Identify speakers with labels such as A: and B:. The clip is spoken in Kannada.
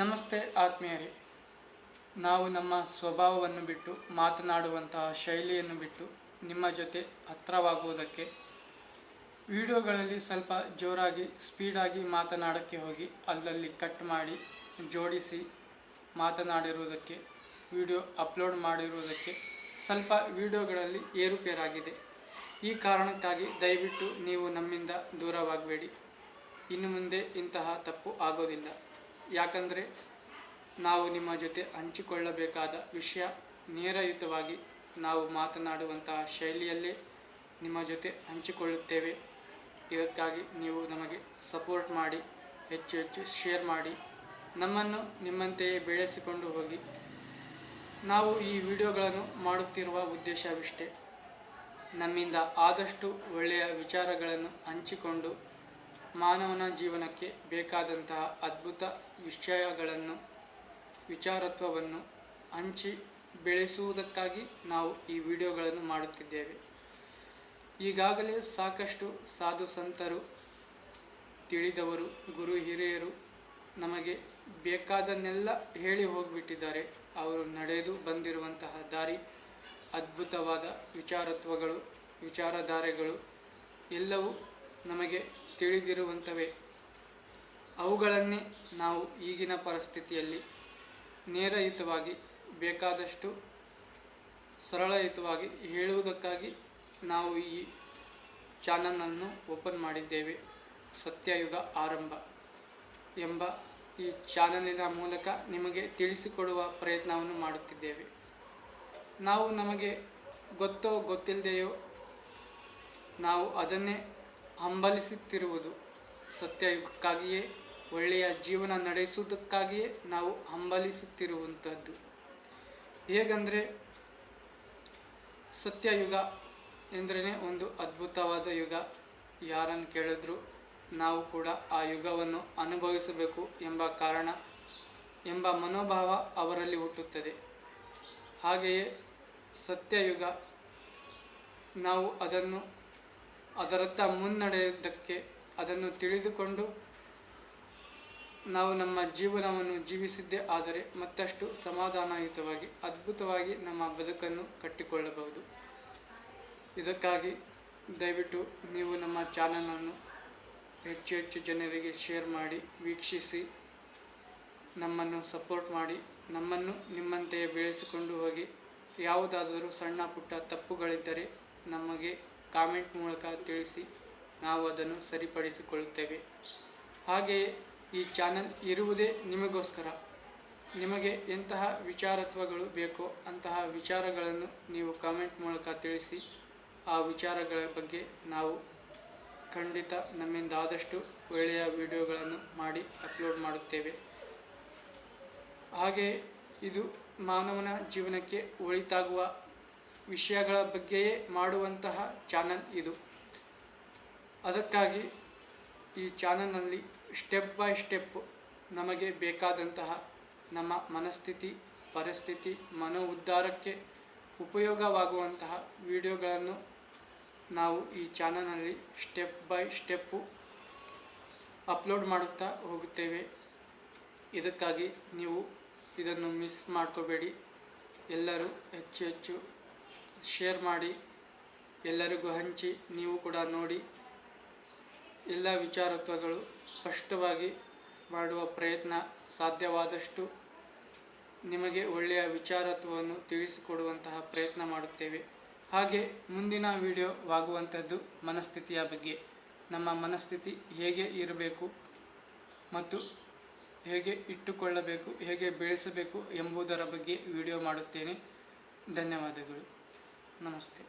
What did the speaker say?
A: ನಮಸ್ತೆ ಆತ್ಮೀಯರೇ. ನಾವು ನಮ್ಮ ಸ್ವಭಾವವನ್ನು ಬಿಟ್ಟು ಮಾತನಾಡುವಂತಹ ಶೈಲಿಯನ್ನು ಬಿಟ್ಟು ನಿಮ್ಮ ಜೊತೆ ಹತ್ತಿರವಾಗುವುದಕ್ಕೆ ವಿಡಿಯೋಗಳಲ್ಲಿ ಸ್ವಲ್ಪ ಜೋರಾಗಿ, ಸ್ಪೀಡಾಗಿ ಮಾತನಾಡೋಕ್ಕೆ ಹೋಗಿ, ಅಲ್ಲಲ್ಲಿ ಕಟ್ ಮಾಡಿ, ಜೋಡಿಸಿ ಮಾತನಾಡಿರುವುದಕ್ಕೆ, ವಿಡಿಯೋ ಅಪ್ಲೋಡ್ ಮಾಡಿರುವುದಕ್ಕೆ ಸ್ವಲ್ಪ ವಿಡಿಯೋಗಳಲ್ಲಿ ಏರುಪೇರಾಗಿದೆ. ಈ ಕಾರಣಕ್ಕಾಗಿ ದಯವಿಟ್ಟು ನೀವು ನಮ್ಮಿಂದ ದೂರವಾಗಬೇಡಿ. ಇನ್ನು ಮುಂದೆ ಇಂತಹ ತಪ್ಪು ಆಗೋದಿಲ್ಲ. ಯಾಕಂದರೆ ನಾವು ನಿಮ್ಮ ಜೊತೆ ಹಂಚಿಕೊಳ್ಳಬೇಕಾದ ವಿಷಯ ನೇರಯುತವಾಗಿ ನಾವು ಮಾತನಾಡುವಂತಹ ಶೈಲಿಯಲ್ಲೇ ನಿಮ್ಮ ಜೊತೆ ಹಂಚಿಕೊಳ್ಳುತ್ತೇವೆ. ಇದಕ್ಕಾಗಿ ನೀವು ನಮಗೆ ಸಪೋರ್ಟ್ ಮಾಡಿ, ಹೆಚ್ಚು ಹೆಚ್ಚು ಶೇರ್ ಮಾಡಿ, ನಮ್ಮನ್ನು ನಿಮ್ಮಂತೆಯೇ ಬೆಳೆಸಿಕೊಂಡು ಹೋಗಿ. ನಾವು ಈ ವಿಡಿಯೋಗಳನ್ನು ಮಾಡುತ್ತಿರುವ ಉದ್ದೇಶವಿಷ್ಟೇ. ನಮ್ಮಿಂದ ಆದಷ್ಟು ಒಳ್ಳೆಯ ವಿಚಾರಗಳನ್ನು ಹಂಚಿಕೊಂಡು ಮಾನವನ ಜೀವನಕ್ಕೆ ಬೇಕಾದಂತಹ ಅದ್ಭುತ ವಿಷಯಗಳನ್ನು, ವಿಚಾರತ್ವವನ್ನು ಹಂಚಿ ಬೆಳೆಸುವುದಕ್ಕಾಗಿ ನಾವು ಈ ವಿಡಿಯೋಗಳನ್ನು ಮಾಡುತ್ತಿದ್ದೇವೆ. ಈಗಾಗಲೇ ಸಾಕಷ್ಟು ಸಾಧು ಸಂತರು, ತಿಳಿದವರು, ಗುರು ಹಿರಿಯರು ನಮಗೆ ಬೇಕಾದನ್ನೆಲ್ಲ ಹೇಳಿ ಹೋಗಿಬಿಟ್ಟಿದ್ದಾರೆ. ಅವರು ನಡೆದು ಬಂದಿರುವಂತಹ ದಾರಿ, ಅದ್ಭುತವಾದ ವಿಚಾರತ್ವಗಳು, ವಿಚಾರಧಾರೆಗಳು ಎಲ್ಲವೂ ನಮಗೆ ತಿಳಿದಿರುವಂಥವೇ ಅವುಗಳನ್ನೇ ನಾವು ಈಗಿನ ಪರಿಸ್ಥಿತಿಯಲ್ಲಿ ನೇರಯುತವಾಗಿ ಬೇಕಾದಷ್ಟು ಸರಳಯುತವಾಗಿ ಹೇಳುವುದಕ್ಕಾಗಿ ನಾವು ಈ ಚಾನಲನ್ನು ಓಪನ್ ಮಾಡಿದ್ದೇವೆ. ಸತ್ಯಯುಗ ಆರಂಭ ಎಂಬ ಈ ಚಾನಲಿನ ಮೂಲಕ ನಿಮಗೆ ತಿಳಿಸಿಕೊಡುವ ಪ್ರಯತ್ನವನ್ನು ಮಾಡುತ್ತಿದ್ದೇವೆ. ನಾವು ನಮಗೆ ಗೊತ್ತೋ ಗೊತ್ತಿಲ್ಲದೆಯೋ ನಾವು ಅದನ್ನೇ ಹಂಬಲಿಸುತ್ತಿರುವುದು ಸತ್ಯಯುಗಕ್ಕಾಗಿಯೇ, ಒಳ್ಳೆಯ ಜೀವನ ನಡೆಸುವುದಕ್ಕಾಗಿಯೇ ನಾವು ಹಂಬಲಿಸುತ್ತಿರುವಂಥದ್ದು. ಹೇಗಂದರೆ, ಸತ್ಯಯುಗ ಎಂದ್ರೇ ಒಂದು ಅದ್ಭುತವಾದ ಯುಗ. ಯಾರನ್ನು ಕೇಳಿದ್ರು ನಾವು ಕೂಡ ಆ ಯುಗವನ್ನು ಅನುಭವಿಸಬೇಕು ಎಂಬ ಕಾರಣ, ಎಂಬ ಮನೋಭಾವ ಅವರಲ್ಲಿ ಹುಟ್ಟುತ್ತದೆ. ಹಾಗೆಯೇ ಸತ್ಯಯುಗ, ನಾವು ಅದನ್ನು ಅದರತ್ತ ಮುನ್ನಡೆಯುವುದಕ್ಕೆ ಅದನ್ನು ತಿಳಿದುಕೊಂಡು ನಾವು ನಮ್ಮ ಜೀವನವನ್ನು ಜೀವಿಸಿದ್ದೇ ಆದರೆ ಮತ್ತಷ್ಟು ಸಮಾಧಾನಯುತವಾಗಿ, ಅದ್ಭುತವಾಗಿ ನಮ್ಮ ಬದುಕನ್ನು ಕಟ್ಟಿಕೊಳ್ಳಬಹುದು. ಇದಕ್ಕಾಗಿ ದಯವಿಟ್ಟು ನೀವು ನಮ್ಮ ಚಾನಲನ್ನು ಹೆಚ್ಚು ಹೆಚ್ಚು ಜನರಿಗೆ ಶೇರ್ ಮಾಡಿ, ವೀಕ್ಷಿಸಿ, ನಮ್ಮನ್ನು ಸಪೋರ್ಟ್ ಮಾಡಿ, ನಮ್ಮನ್ನು ನಿಮ್ಮಂತೆಯೇ ಬೆಳೆಸಿಕೊಂಡು ಹೋಗಿ. ಯಾವುದಾದರೂ ಸಣ್ಣ ಪುಟ್ಟ ತಪ್ಪುಗಳಿದ್ದರೆ ನಮಗೆ ಕಾಮೆಂಟ್ ಮೂಲಕ ತಿಳಿಸಿ ನಾವು ಅದನ್ನು ಸರಿಪಡಿಸಿಕೊಳ್ಳುತ್ತೇವೆ. ಹಾಗೆಯೇ ಈ ಚಾನಲ್ ಇರುವುದೇ ನಿಮಗೋಸ್ಕರ. ನಿಮಗೆ ಎಂತಹ ವಿಚಾರತ್ವಗಳು ಬೇಕೋ ಅಂತಹ ವಿಚಾರಗಳನ್ನು ನೀವು ಕಾಮೆಂಟ್ ಮೂಲಕ ತಿಳಿಸಿ ಆ ವಿಚಾರಗಳ ಬಗ್ಗೆ ನಾವು ಖಂಡಿತ ನಮ್ಮಿಂದ ಆದಷ್ಟು ಒಳ್ಳೆಯ ವಿಡಿಯೋಗಳನ್ನು ಮಾಡಿ ಅಪ್ಲೋಡ್ ಮಾಡುತ್ತೇವೆ. ಹಾಗೆ ಇದು ಮಾನವನ ಜೀವನಕ್ಕೆ ಒಳಿತಾಗುವ ವಿಷಯಗಳ ಬಗ್ಗೆಯೇ ಮಾಡುವಂತಹ ಚಾನಲ್ ಇದು. ಅದಕ್ಕಾಗಿ ಈ ಚಾನಲ್ನಲ್ಲಿ ಸ್ಟೆಪ್ ಬೈ ಸ್ಟೆಪ್ ನಮಗೆ ಬೇಕಾದಂತಹ ನಮ್ಮ ಮನಸ್ಥಿತಿ, ಪರಿಸ್ಥಿತಿ ಮನೋ ಉದ್ಧಾರಕ್ಕೆ ಉಪಯೋಗವಾಗುವಂತಹ ವಿಡಿಯೋಗಳನ್ನು ನಾವು ಈ ಚಾನಲ್ನಲ್ಲಿ ಸ್ಟೆಪ್ ಬೈ ಸ್ಟೆಪ್ಪು ಅಪ್ಲೋಡ್ ಮಾಡುತ್ತಾ ಹೋಗುತ್ತೇವೆ. ಇದಕ್ಕಾಗಿ ನೀವು ಇದನ್ನು ಮಿಸ್ ಮಾಡ್ಕೋಬೇಡಿ. ಎಲ್ಲರೂ ಹೆಚ್ಚು ಹೆಚ್ಚು ಶೇರ್ ಮಾಡಿ, ಎಲ್ಲರಿಗೂ ಹಂಚಿ, ನೀವು ಕೂಡ ನೋಡಿ. ಎಲ್ಲ ವಿಚಾರತ್ವಗಳು ಸ್ಪಷ್ಟವಾಗಿ ಮಾಡುವ ಪ್ರಯತ್ನ ಸಾಧ್ಯವಾದಷ್ಟು ನಿಮಗೆ ಒಳ್ಳೆಯ ವಿಚಾರತ್ವವನ್ನು ತಿಳಿಸಿಕೊಡುವಂತಹ ಪ್ರಯತ್ನ ಮಾಡುತ್ತೇವೆ. ಹಾಗೆ ಮುಂದಿನ ವಿಡಿಯೋವಾಗುವಂಥದ್ದು ಮನಸ್ಥಿತಿಯ ಬಗ್ಗೆ. ನಮ್ಮ ಮನಸ್ಥಿತಿ ಹೇಗೆ ಇರಬೇಕು ಮತ್ತು ಹೇಗೆ ಇಟ್ಟುಕೊಳ್ಳಬೇಕು, ಹೇಗೆ ಬೆಳೆಸಬೇಕು ಎಂಬುದರ ಬಗ್ಗೆ ವಿಡಿಯೋ ಮಾಡುತ್ತೇನೆ. ಧನ್ಯವಾದಗಳು. ನಮಸ್ತೆ